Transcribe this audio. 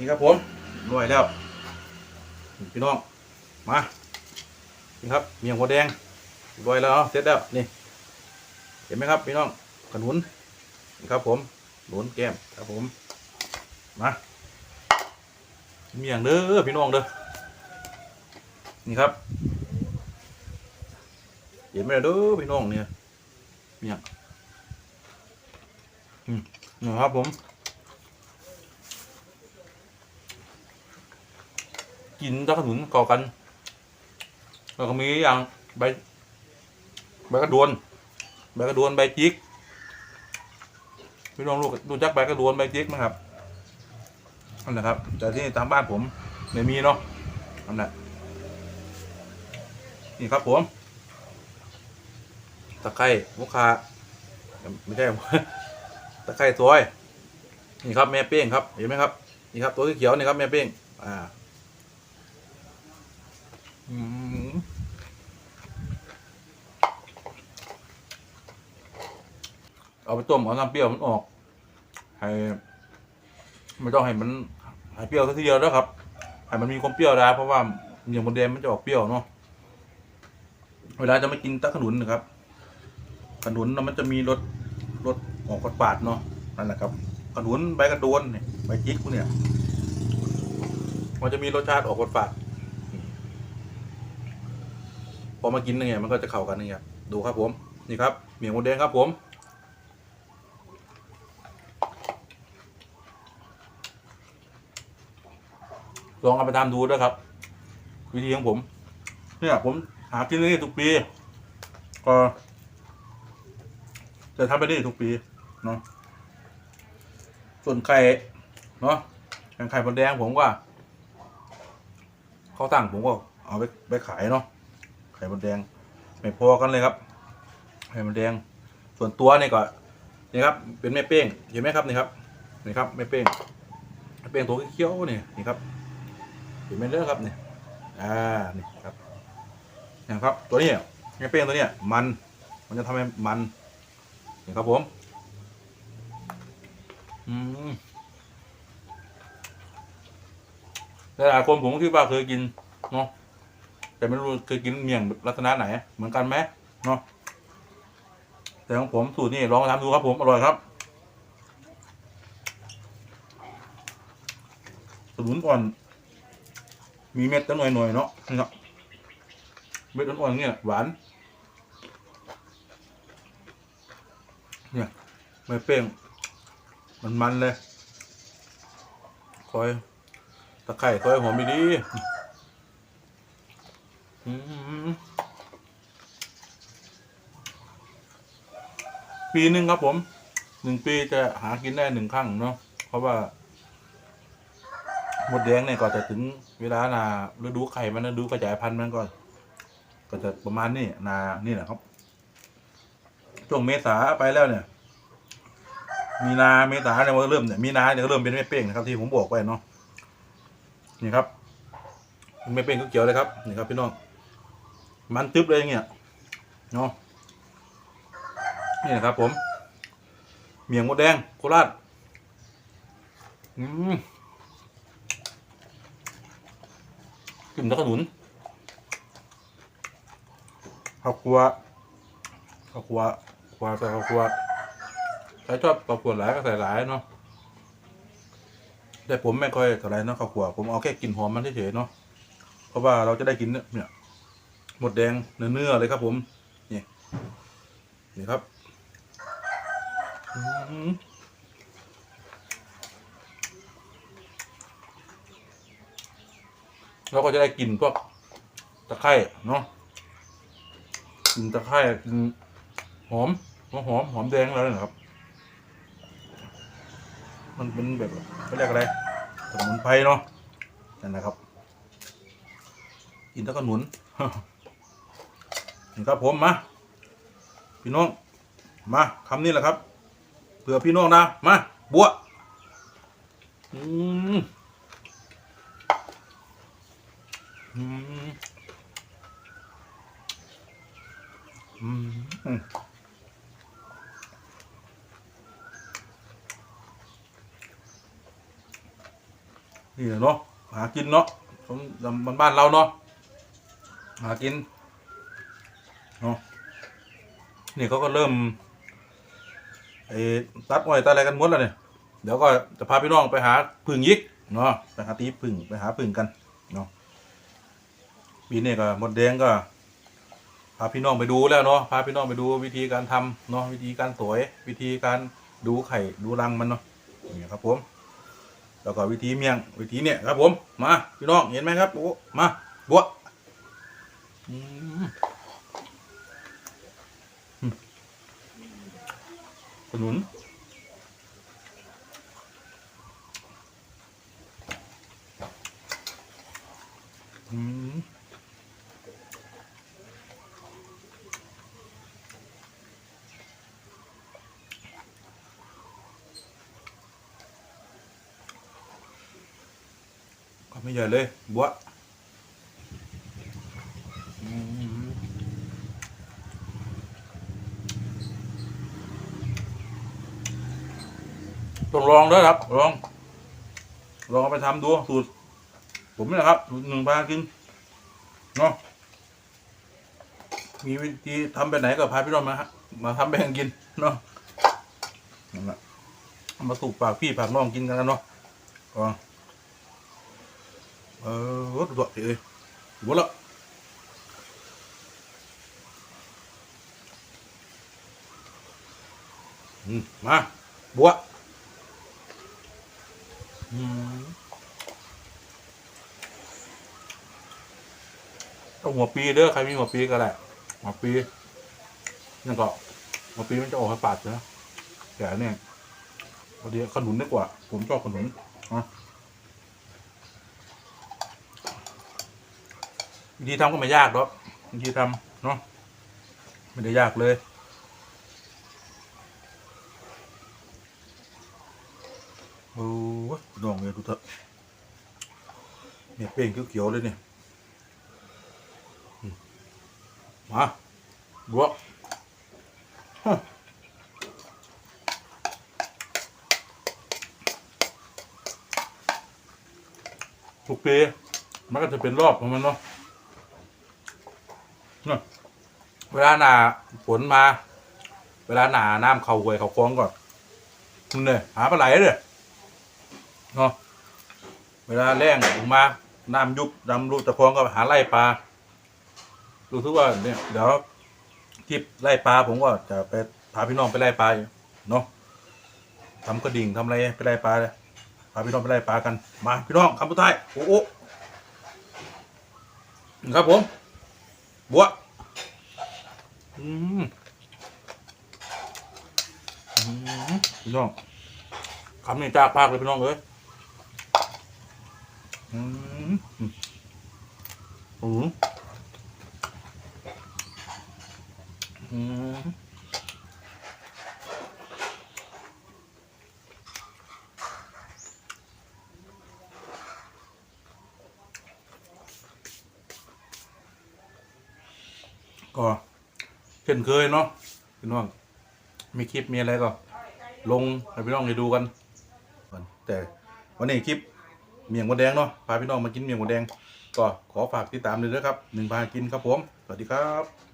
นี่ครับผมรวยแล้วพี่น้องมานี่ครับเมียงหัวแดงรวยแล้วเนาะเสร็จแล้วนี่ เห็นไหมครับพี่น้องขนุนนี่ครับผมหนุนแก้มครับผมมาเมียงเด้อพี่น้องเด้อนี่ครับเห็นไหมเด้อพี่น้องเนี่ยเมียงอืมนะครับผม กินตะขนุนก่อกันแล้วก็มีอย่างใบใบกระดวนใบกระดวนใบจิกพี่น้องรู้รู้จักใบกระดวนใบจิกไหมครับนั่นแหละครับ แต่ที่ตามบ้านผมไม่มีเนาะนั่นแหละนี่ครับผมตะไคร้มุกคาไม่ใช่ตะไคร้ซอย นี่ครับแม่เป้งครับเห็นไหมครับ นี่ครับตัวเขียวนี่ครับแม่เป้ง อ่า เอาไปต้มเอาน้ำเปรี้ยวมันออกให้ไม่ต้องให้มันให้เปรี้ยวสักทีเดียวแล้วครับให้มันมีความเปรี้ยวได้เพราะว่าอย่างบนแดงมันจะออกเปรี้ยวเนาะเวลาจะมากินตะขนุนนะครับ ขนุนมันจะมีรสรสออกฝาดเนาะนั่นแหละครับขนุนใบกระโดนเนี่ยใบจิกพวกเนี่ย มันจะมีรสชาติออกฝาดพอมากินนี่ยมันก็จะเข้ากันนี่ครับดูครับผมนี่ครับเหมี่ยงมดแดงครับผม ลองเอาไปทำดูด้วยครับ วิธีของผม เนี่ยผมหากินนี่ทุกปี ก็จะทำไปได้ทุกปีเนาะส่วนไข่เนาะอย่างไข่มดแดงผมก็เขาตั้งผมก็เอาไปไปขายเนาะไข่มดแดง ไม่พอกันเลยครับ ไข่มดแดง ส่วนตัวนี่ก็นี่ครับ เป็นแม่เป้งเห็นไหมครับนี่ครับนี่ครับแม่เป้งแม่เป้งตัวเขียวๆนี่นี่ครับ ห็นไหมเด้อครับเนี่ยอ่านี่ครับนี่ครับตัวนี้แม่เป้งตัวเนี้ยมันมันจะทำให้มันนี่ครับผมอืมหลายคนผมก็คิดว่าเคยกินเนาะแต่ไม่รู้เคยกินเมี่ยงลักษณะไหน เหมือนกันไหมเนาะแต่ของผมสูตรนี่ลองทำดูครับผมอร่อยครับ สมุนอ่อน มีเม็ดตั้งหน่อยหน่อยๆเนาะนี่เนาะเม็ดอ่อนๆเนี่ยหวานเนี่ยไม่เป้งมันมันๆเลยคอยตะไคร่คอยหอมดีปีหนึ่งครับผมหนึ่งปีจะหากินได้หนึ่งครั้งเนาะเพราะว่า มดแดงเนี่ยก็จะถึงเวลานาฤดูไข่มันฤดูกระจายพันธุ์มันก่อนก็จะประมาณนี้นานี่แหละครับช่วงเมษาไปแล้วเนี่ย มีนาเมษาเนี่ยมันเริ่มเนี่ยมีนาเนี่ยก็เริ่มเป็นแม่เป้งนะครับที่ผมบอกไปเนาะนี่ครับไม่เป็นก็เกี่ยวเลยครับนี่ครับพี่น้องมันตึ๊บเลยอย่างเงี้ยเนาะนี่นะครับผม เมียงมดแดงโคราชอืม กลิ่นตะขนุนข้าวคั่วข้าวคั่วคั่วใส่ข้าวคั่วใครชอบข้าวคั่วหลายก็ใส่หลายเนาะแต่ผมไม่ค่อยเท่าไรเนาะข้าวคั่วผมเอาแค่กลิ่นหอมมันเฉยๆเนาะเพราะว่าเราจะได้กินเนี่ยหมดแดงเนื้อๆเลยครับผมนี่นี่ครับ อื้อ หือเราก็จะได้กลิ่นพวกตะไคร่เนาะกลิ่นตะไคร่กลิ่นหอมหอมหอมหอมแดงแล้วนะครับ มันเป็นแบบเขาเรียกอะไรสมุนไพรเนาะนั่นนะครับ กินแล้วก็หนุนนี่ครับผมมาพี่น้องมาคำนี้แหละครับเผื่อพี่น้องนะมาบัวอืม อืมอืมนี่เนาะหากินเนาะของมันบ้านเราเนาะหากินเนาะนี่เขาก็เริ่มไอ้ตัดอ้อยตัดอะไรกันหมดแล้วเนี่ยเดี๋ยวก็จะพาพี่น้องไปหาพึ่งยิกเนาะไปหาตีพึ่งไปหาพึ่งกันเนาะ ปีนี้ก็หมดแดงก็พาพี่น้องไปดูแล้วเนาะพาพี่น้องไปดูวิธีการทำเนาะวิธีการสวย วิธีการดูไข่ดูรังมันเนาะนี่ครับผมแล้วก็วิธีเมียงวิธีเนี่ยครับผมมาพี่น้องเห็นไหมครับโอ้มาบัวอืมอืมขนุนอืม ไม่ใหญ่เลยบัวต้องลองด้วยครับ ลอง ลองไปทำดูสูตร ผมนี่แหละครับสูตรหนึ่งพากินเนาะมีวิธีทำไปไหนก็พาพี่น้องมามาทำไปให้กินเนาะนั่นแหละมาสูบปากพี่ปากน้องกินกันเนาะ ก็เออรถตัวเอ้ยหมดละอืมมาบัวอืมต้องหัวปีเด้อใครมีหัวปีก็ได้หัวปีนั่นก็หัวปีมันจะออกให้ปาดนะแต่เนี่ยพอดีขนุนดีกว่า ผมชอบขนุนนะ วิธีทำก็ไม่ยากหรอกวิธีทำเนาะไม่ได้ยากเลยโอ้ยดองเลยดูเถอะเนี่ยเป้งเขียวๆเลยเนี่ยมาบวฮะทุกปีมันก็จะเป็นรอบของมันเนาะ เวลาหนาฝนมา เวลาหนาน้ำเขาหวยเขาคลองก่อนเนี่ยหาปลาไหลเลยเนาะเวลาแรงลงมา น้ำยุบดำรูตะคลองก็หาไล่ปลารู้สึกว่าเนี่ยเดี๋ยวคลิปไล่ปลาผมก็จะไปพาพี่น้องไปไล่ปลาเนาะทำกระดิ่งทำอะไรไปไล่ปลาเลยพาพี่น้องไปไล่ปลากันมาพี่น้องคำสุดท้ายโอ้โหครับผม บัวอืมอืมพี่น้องคำนี้จ้าปากเลยพี่น้องเอ้ยอืมอืมอืมอืม ก็เช่นเคยเนาะพี่น้องมีคลิปมีอะไรก็ ลงให้พี่น้องได้ดูกัน แต่วันนี้คลิปเมียงมดแดงเนาะพาพี่น้องมากินเมียงมดแดง ก็ขอฝากติดตามเลยนะครับหนึ่งพากินครับผม สวัสดีครับ